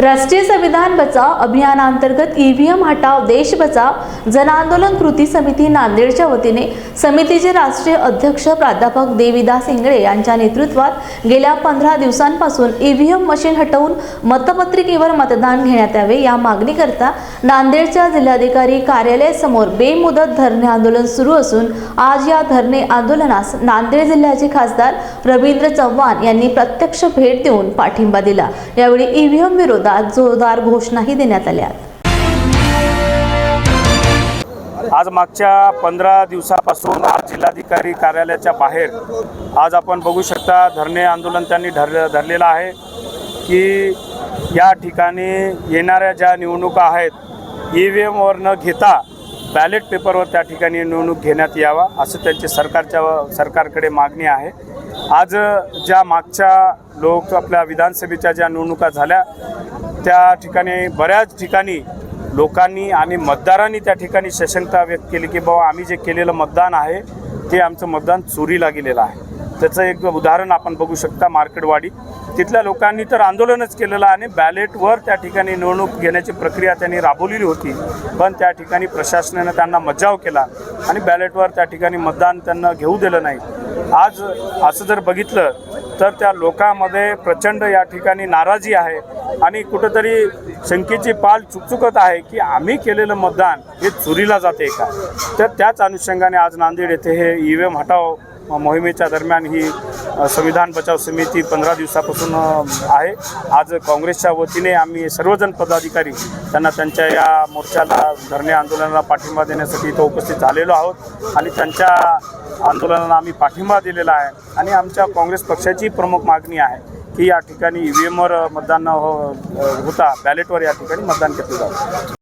राष्ट्रीय संविधान बचाव अभियानांतर्गत ईव्हीएम हटाव देश बचाव जनआंदोलन कृती समिती नांदेडच्या वतीने समितीचे राष्ट्रीय अध्यक्ष प्राध्यापक देविदास इंगळे यांच्या नेतृत्वात गेल्या पंधरा दिवसांपासून ईव्हीएम मशीन हटवून मतपत्रिकेवर मतदान घेण्यात यावे या मागणीकरता नांदेडच्या जिल्हाधिकारी कार्यालयासमोर बेमुदत धरणे आंदोलन सुरू असून आज या धरणे आंदोलनास नांदेड जिल्ह्याचे खासदार रवींद्र चव्हाण यांनी प्रत्यक्ष भेट देऊन पाठिंबा दिला. यावेळी ईव्हीएम विरोधात जोरदार घोषणाही देण्यात आल्या. आज मागच्या पंधरा दिवसापासून आज जिल्हाधिकारी कार्यालयाच्या बाहेर आज आपण बघू शकता धरणे आंदोलन त्यांनी धर धरलेलं आहे की या ठिकाणी येणाऱ्या ज्या निवडणुका आहेत ई व्ही एमवर न घेता बॅलेट पेपरवर त्या ठिकाणी निवडणूक घेण्यात यावा असं त्यांचे सरकारच्या सरकारकडे मागणी आहे. आज ज्या मागच्या लोक आपल्या विधानसभेच्या ज्या निवडणुका झाल्या त्या ठिकाणी बऱ्याच ठिकाणी लोकांनी आणि मतदारांनी त्या ठिकाणी सशंकता व्यक्त केली की बाबा आम्ही जे केलेलं मतदान आहे ते आमचं मतदान चोरीला गेलेलं आहे. त्याचं एक उदाहरण आपण बघू शकता मार्केटवाडी. तिथल्या लोकांनी तर आंदोलनच केलेलं आणि बॅलेटवर त्या ठिकाणी निवडणूक घेण्याची प्रक्रिया त्यांनी राबवलेली होती. पण त्या ठिकाणी प्रशासनानं त्यांना मज्जाव केला आणि बॅलेटवर त्या ठिकाणी मतदान त्यांना घेऊ दिलं नाही. आज असं जर बघितलं तर त्या लोकांमध्ये प्रचंड या ठिकाणी नाराजी आहे आणि कुठंतरी शंकेची पाल चुकचुकत आहे की आम्ही केलेलं मतदान हे चोरीला जाते का? तर त्याच अनुषंगाने आज नांदेड येथे हे ई व्ही एम हटाव मोहिमेच्या दरम्यान ही संविधान बचाव समिती पंधरा दिवसापासून आहे. आज काँग्रेसच्या वतीने आम्ही सर्वजण पदाधिकारी त्यांना त्यांच्या या मोर्चाला धरणे आंदोलनाला पाठिंबा देण्यासाठी इथं उपस्थित झालेलो आहोत आणि त्यांच्या आंदोलनाला आम्ही पाठिंबा दिलेला आहे. आणि आमच्या काँग्रेस पक्षाची प्रमुख मागणी आहे की या ठिकाणी ई व्ही एमवर मतदान हो- होता. बॅलेटवर या ठिकाणी मतदान केलं जावं